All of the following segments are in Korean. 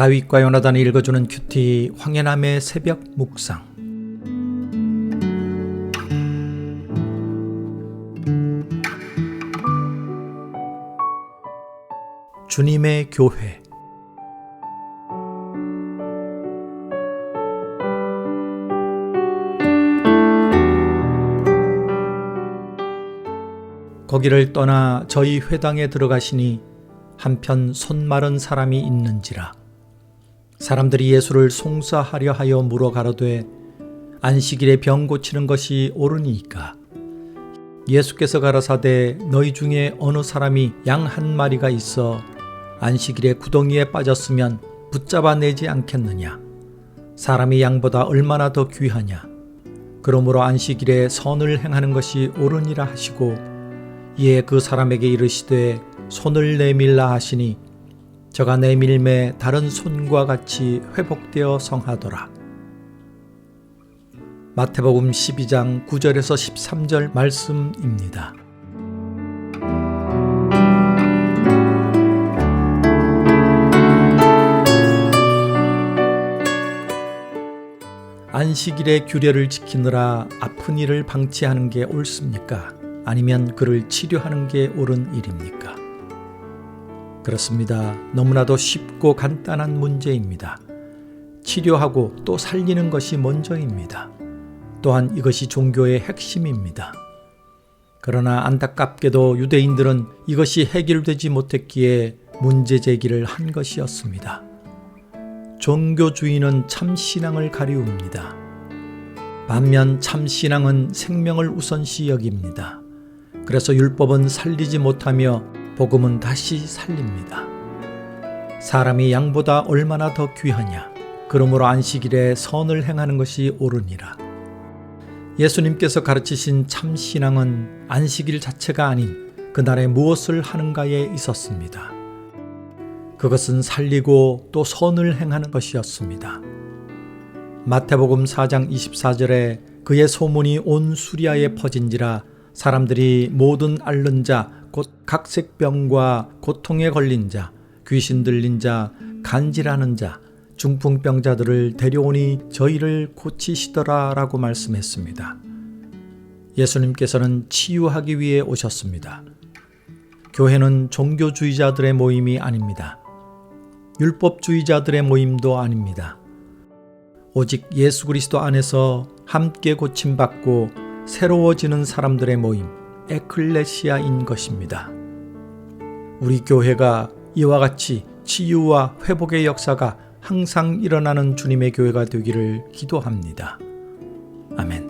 다윗과 요나단이 읽어주는 큐티 황해남의 새벽 묵상. 주님의 교회. 거기를 떠나 저희 회당에 들어가시니 한편 손 마른 사람이 있는지라 사람들이 예수를 송사하려 하여 물어 가로되 안식일에 병 고치는 것이 옳으니까? 예수께서 가라사대 너희 중에 어느 사람이 양 한 마리가 있어 안식일에 구덩이에 빠졌으면 붙잡아 내지 않겠느냐? 사람이 양보다 얼마나 더 귀하냐? 그러므로 안식일에 선을 행하는 것이 옳으니라 하시고 이에 그 사람에게 이르시되 손을 내밀라 하시니 저가 내 밀매 다른 손과 같이 회복되어 성하더라. 마태복음 12장 9절에서 13절 말씀입니다. 안식일의 규례를 지키느라 아픈 일을 방치하는 게 옳습니까? 아니면 그를 치료하는 게 옳은 일입니까? 그렇습니다. 너무나도 쉽고 간단한 문제입니다. 치료하고 또 살리는 것이 먼저입니다. 또한 이것이 종교의 핵심입니다. 그러나 안타깝게도 유대인들은 이것이 해결되지 못했기에 문제 제기를 한 것이었습니다. 종교주의는 참 신앙을 가리웁니다. 반면 참 신앙은 생명을 우선시 여깁니다. 그래서 율법은 살리지 못하며 복음은 다시 살립니다. 사람이 양보다 얼마나 더 귀하냐. 그러므로 안식일에 선을 행하는 것이 옳으니라. 예수님께서 가르치신 참 신앙은 안식일 자체가 아닌 그날에 무엇을 하는가에 있었습니다. 그것은 살리고 또 선을 행하는 것이었습니다. 마태복음 4장 24절에 그의 소문이 온 수리아에 퍼진지라 사람들이 모든 앓는 자, 곧 각색병과 고통에 걸린 자, 귀신 들린 자, 간질하는 자, 중풍병자들을 데려오니 저희를 고치시더라 라고 말씀했습니다. 예수님께서는 치유하기 위해 오셨습니다. 교회는 종교주의자들의 모임이 아닙니다. 율법주의자들의 모임도 아닙니다. 오직 예수 그리스도 안에서 함께 고침받고 새로워지는 사람들의 모임, 에클레시아인 것입니다. 우리 교회가 이와 같이 치유와 회복의 역사가 항상 일어나는 주님의 교회가 되기를 기도합니다. 아멘.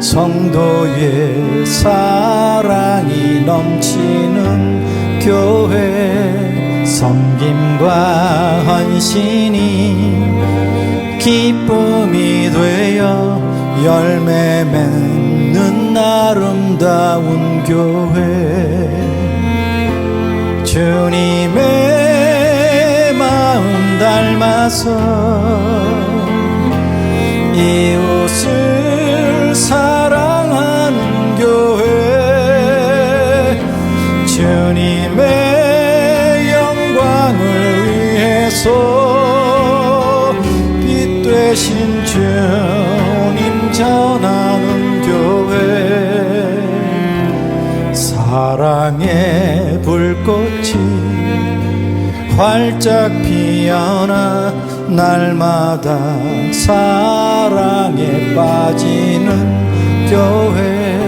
성도의 사랑이 넘치는 교회 섬김과 헌신이 기쁨이 되어 열매 맺는 아름다운 교회. 주님의 마음 닮아서 이웃을 주님의 영광을 위해서 빛 되신 주님 전하는 교회 사랑의 불꽃이 활짝 피어나 날마다 사랑에 빠지는 교회.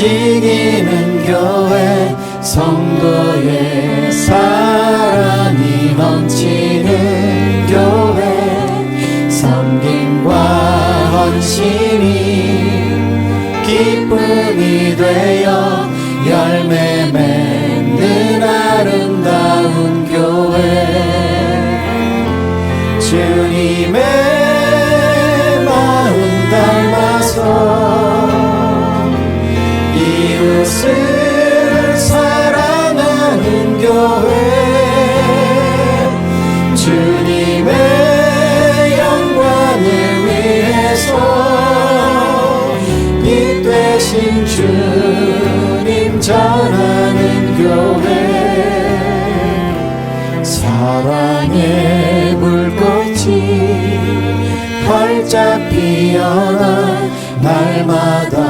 움직이는 교회 성 이웃을 사랑하는 교회. 주님의 영광을 위해서 빛 되신 주님 전하는 교회. 사랑의 불꽃이 활짝 피어나 날마다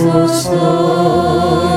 되게 하소서